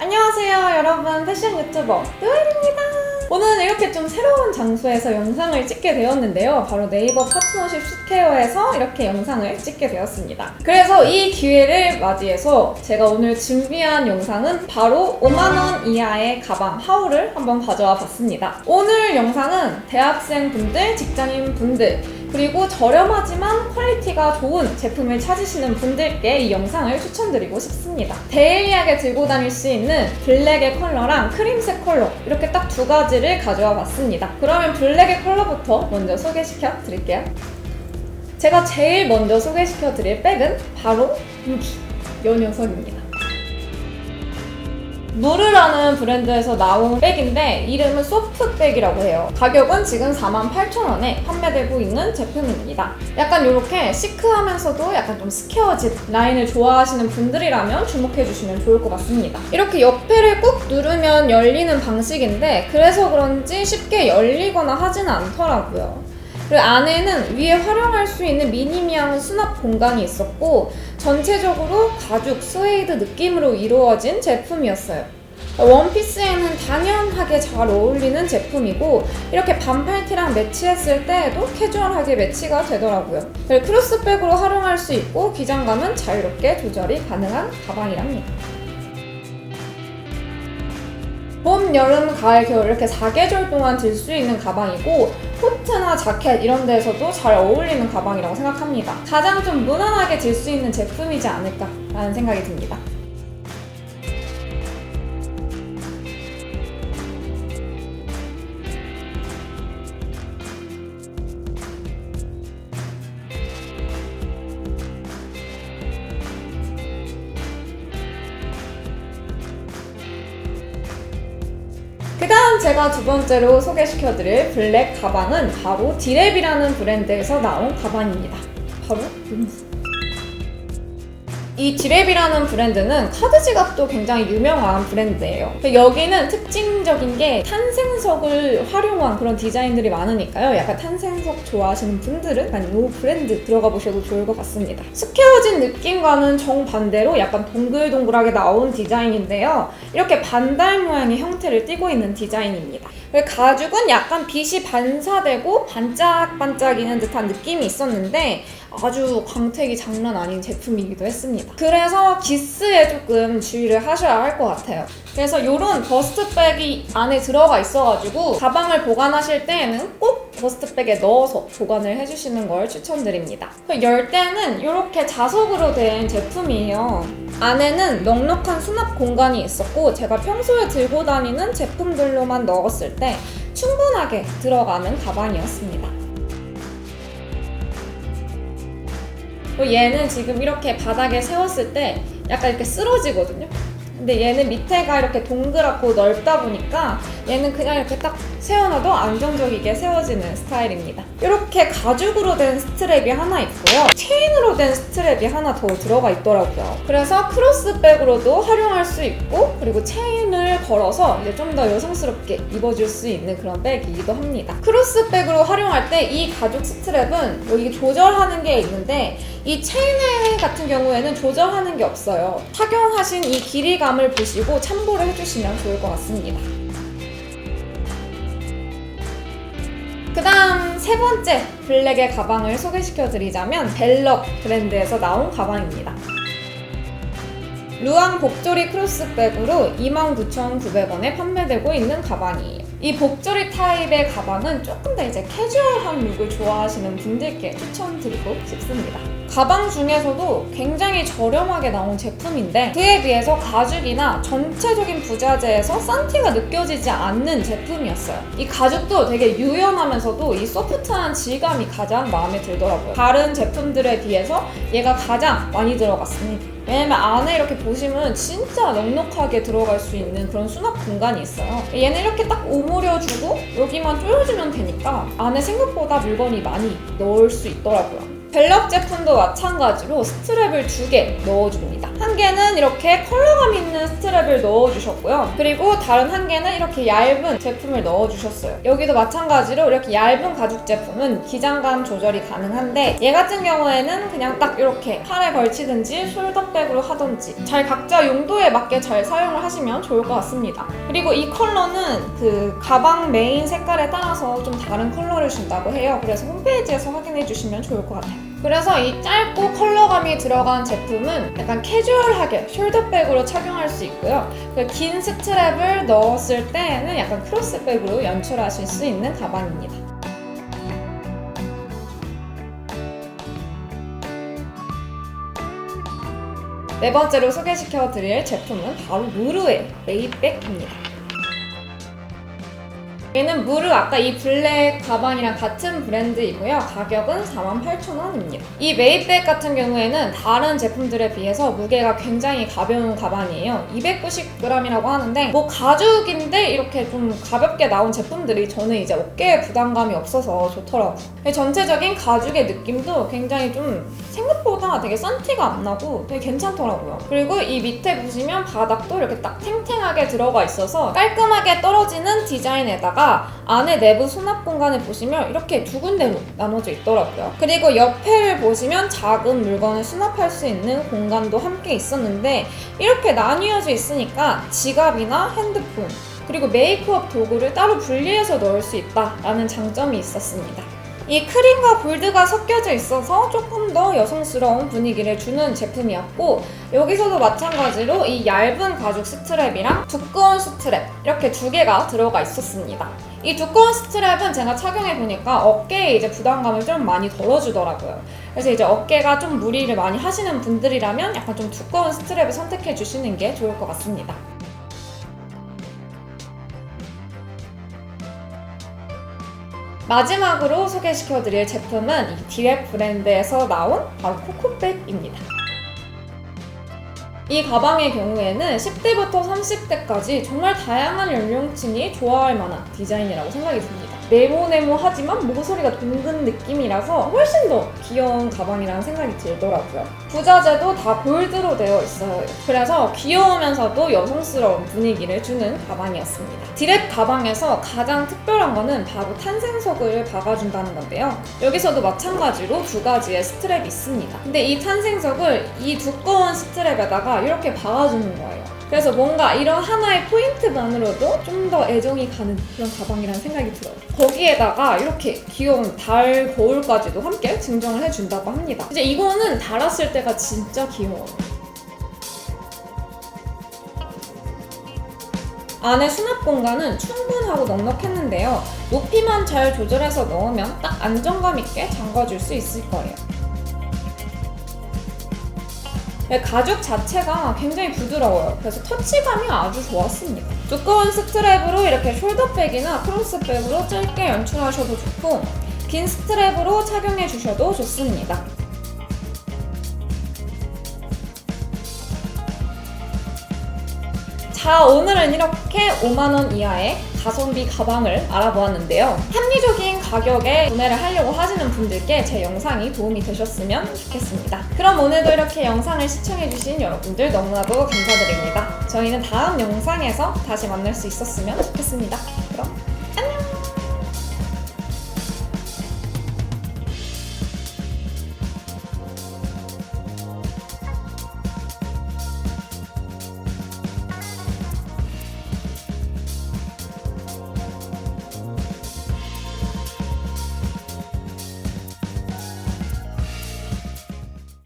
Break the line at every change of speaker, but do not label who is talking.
안녕하세요 여러분. 패션 유튜버 뚜얼입니다 오늘은 이렇게 좀 새로운 장소에서 영상을 찍게 되었는데요. 바로 네이버 파트너십 스퀘어에서 이렇게 영상을 찍게 되었습니다. 그래서 이 기회를 맞이해서 제가 오늘 준비한 영상은 바로 5만원 이하의 가방 하울을 한번 가져와 봤습니다. 오늘 영상은 대학생 분들, 직장인 분들 그리고 저렴하지만 퀄리티가 좋은 제품을 찾으시는 분들께 이 영상을 추천드리고 싶습니다. 데일리하게 들고 다닐 수 있는 블랙의 컬러랑 크림색 컬러 이렇게 딱 두 가지를 가져와 봤습니다. 그러면 블랙의 컬러부터 먼저 소개시켜 드릴게요. 제가 제일 먼저 소개시켜 드릴 백은 바로 여기 요 녀석입니다. 무르라는 브랜드에서 나온 백인데 이름은 소프백이라고 해요. 가격은 지금 48,000원에 판매되고 있는 제품입니다. 약간 이렇게 시크하면서도 약간 좀 스퀘어진 라인을 좋아하시는 분들이라면 주목해 주시면 좋을 것 같습니다. 이렇게 옆에를 꾹 누르면 열리는 방식인데 그래서 그런지 쉽게 열리거나 하지는 않더라고요. 그리고 안에는 위에 활용할 수 있는 미니미한 수납 공간이 있었고 전체적으로 가죽 스웨이드 느낌으로 이루어진 제품이었어요. 원피스에는 당연하게 잘 어울리는 제품이고 이렇게 반팔티랑 매치했을 때에도 캐주얼하게 매치가 되더라고요. 크로스백으로 활용할 수 있고 기장감은 자유롭게 조절이 가능한 가방이랍니다. 봄, 여름, 가을, 겨울 이렇게 4계절 동안 들 수 있는 가방이고 코트나 자켓 이런 데에서도 잘 어울리는 가방이라고 생각합니다. 가장 좀 무난하게 들 수 있는 제품이지 않을까라는 생각이 듭니다. 제가 두 번째로 소개시켜드릴 블랙 가방은 바로 디랩이라는 브랜드에서 나온 가방입니다. 바로. 이 디랩이라는 브랜드는 카드 지갑도 굉장히 유명한 브랜드예요. 여기는 특징적인 게 탄생석을 활용한 그런 디자인들이 많으니까요. 약간 탄생석 좋아하시는 분들은 이 브랜드 들어가 보셔도 좋을 것 같습니다. 스퀘어진 느낌과는 정반대로 약간 동글동글하게 나온 디자인인데요. 이렇게 반달 모양의 형태를 띠고 있는 디자인입니다. 가죽은 약간 빛이 반사되고 반짝반짝이는 듯한 느낌이 있었는데 아주 광택이 장난 아닌 제품이기도 했습니다. 그래서 기스에 조금 주의를 하셔야 할 것 같아요. 그래서 이런 버스트백이 안에 들어가 있어가지고 가방을 보관하실 때에는 꼭 버스트백에 넣어서 보관을 해주시는 걸 추천드립니다. 열 때는 이렇게 자석으로 된 제품이에요. 안에는 넉넉한 수납 공간이 있었고 제가 평소에 들고 다니는 제품들로만 넣었을 때 충분하게 들어가는 가방이었습니다. 얘는 지금 이렇게 바닥에 세웠을 때 약간 이렇게 쓰러지거든요. 근데 얘는 밑에가 이렇게 동그랗고 넓다 보니까 얘는 그냥 이렇게 딱 세워놔도 안정적이게 세워지는 스타일입니다. 이렇게 가죽으로 된 스트랩이 하나 있고요. 체인으로 된 스트랩이 하나 더 들어가 있더라고요. 그래서 크로스백으로도 활용할 수 있고 그리고 체인을 걸어서 이제 좀 더 여성스럽게 입어줄 수 있는 그런 백이기도 합니다. 크로스백으로 활용할 때 이 가죽 스트랩은 여기 조절하는 게 있는데 이 체인 같은 경우에는 조절하는 게 없어요. 착용하신 이 길이 감을 보시고 참고를 해주시면 좋을 것 같습니다. 그 다음 세 번째 블랙의 가방을 소개시켜 드리자면 벨럭 브랜드에서 나온 가방입니다. 루앙 복조리 크로스백으로 29,900원에 판매되고 있는 가방이에요. 이 복조리 타입의 가방은 조금 더 이제 캐주얼한 룩을 좋아하시는 분들께 추천드리고 싶습니다. 가방 중에서도 굉장히 저렴하게 나온 제품인데 그에 비해서 가죽이나 전체적인 부자재에서 싼티가 느껴지지 않는 제품이었어요. 이 가죽도 되게 유연하면서도 이 소프트한 질감이 가장 마음에 들더라고요. 다른 제품들에 비해서 얘가 가장 많이 들어갔습니다. 왜냐면 안에 이렇게 보시면 진짜 넉넉하게 들어갈 수 있는 그런 수납 공간이 있어요. 얘는 이렇게 딱 오므려주고 여기만 조여주면 되니까 안에 생각보다 물건이 많이 넣을 수 있더라고요. 벨럭 제품도 마찬가지로 스트랩을 두 개 넣어줍니다. 한 개는 이렇게 컬러감 있는 스트랩을 넣어주셨고요. 그리고 다른 한 개는 이렇게 얇은 제품을 넣어주셨어요. 여기도 마찬가지로 이렇게 얇은 가죽 제품은 기장감 조절이 가능한데 얘 같은 경우에는 그냥 딱 이렇게 팔에 걸치든지 숄더백으로 하든지 잘 각자 용도에 맞게 잘 사용을 하시면 좋을 것 같습니다. 그리고 이 컬러는 그 가방 메인 색깔에 따라서 좀 다른 컬러를 준다고 해요. 그래서 홈페이지에서 확인해 주시면 좋을 것 같아요. 그래서 이 짧고 컬러감이 들어간 제품은 약간 캐주얼하게 숄더백으로 착용할 수 있고요. 그긴 스트랩을 넣었을 때는 약간 크로스백으로 연출하실 수 있는 가방입니다. 네 번째로 소개시켜 드릴 제품은 바로 무르의 메이백입니다. 얘는 무르 아까 이 블랙 가방이랑 같은 브랜드이고요. 가격은 48,000원입니다. 이 메이백 같은 경우에는 다른 제품들에 비해서 무게가 굉장히 가벼운 가방이에요. 290g이라고 하는데 뭐 가죽인데 이렇게 좀 가볍게 나온 제품들이 저는 이제 어깨에 부담감이 없어서 좋더라고요. 전체적인 가죽의 느낌도 굉장히 좀 생각보다 되게 썬티가 안 나고 되게 괜찮더라고요. 그리고 이 밑에 보시면 바닥도 이렇게 딱 탱탱하게 들어가 있어서 깔끔하게 떨어지는 디자인에다가 안에 내부 수납 공간을 보시면 이렇게 두 군데로 나눠져 있더라고요. 그리고 옆에를 보시면 작은 물건을 수납할 수 있는 공간도 함께 있었는데 이렇게 나뉘어져 있으니까 지갑이나 핸드폰 그리고 메이크업 도구를 따로 분리해서 넣을 수 있다라는 장점이 있었습니다. 이 크림과 골드가 섞여져 있어서 조금 더 여성스러운 분위기를 주는 제품이었고 여기서도 마찬가지로 이 얇은 가죽 스트랩이랑 두꺼운 스트랩 이렇게 두 개가 들어가 있었습니다. 이 두꺼운 스트랩은 제가 착용해 보니까 어깨에 이제 부담감을 좀 많이 덜어주더라고요. 그래서 이제 어깨가 좀 무리를 많이 하시는 분들이라면 약간 좀 두꺼운 스트랩을 선택해 주시는 게 좋을 것 같습니다. 마지막으로 소개시켜드릴 제품은 이 디랩 브랜드에서 나온 바로 코코백입니다. 이 가방의 경우에는 10대부터 30대까지 정말 다양한 연령층이 좋아할 만한 디자인이라고 생각이 듭니다. 네모네모하지만 모서리가 둥근 느낌이라서 훨씬 더 귀여운 가방이라는 생각이 들더라고요. 부자재도 다 골드로 되어 있어요. 그래서 귀여우면서도 여성스러운 분위기를 주는 가방이었습니다. 디랩 가방에서 가장 특별한 거는 바로 탄생석을 박아준다는 건데요. 여기서도 마찬가지로 두 가지의 스트랩이 있습니다. 근데 이 탄생석을 이 두꺼운 스트랩에다가 이렇게 박아주는 거예요. 그래서 뭔가 이런 하나의 포인트만으로도 좀 더 애정이 가는 그런 가방이라는 생각이 들어요. 거기에다가 이렇게 귀여운 달 거울까지도 함께 증정을 해준다고 합니다. 이제 이거는 달았을 때가 진짜 귀여워요. 안에 수납 공간은 충분하고 넉넉했는데요. 높이만 잘 조절해서 넣으면 딱 안정감 있게 잠궈줄 수 있을 거예요. 네, 가죽 자체가 굉장히 부드러워요. 그래서 터치감이 아주 좋았습니다. 두꺼운 스트랩으로 이렇게 숄더백이나 크로스백으로 짧게 연출하셔도 좋고 긴 스트랩으로 착용해 주셔도 좋습니다. 자, 오늘은 이렇게 5만원 이하의 가성비 가방을 알아보았는데요. 합리적인 가격에 구매를 하려고 하시는 분들께 제 영상이 도움이 되셨으면 좋겠습니다. 그럼 오늘도 이렇게 영상을 시청해주신 여러분들 너무나도 감사드립니다. 저희는 다음 영상에서 다시 만날 수 있었으면 좋겠습니다. 그럼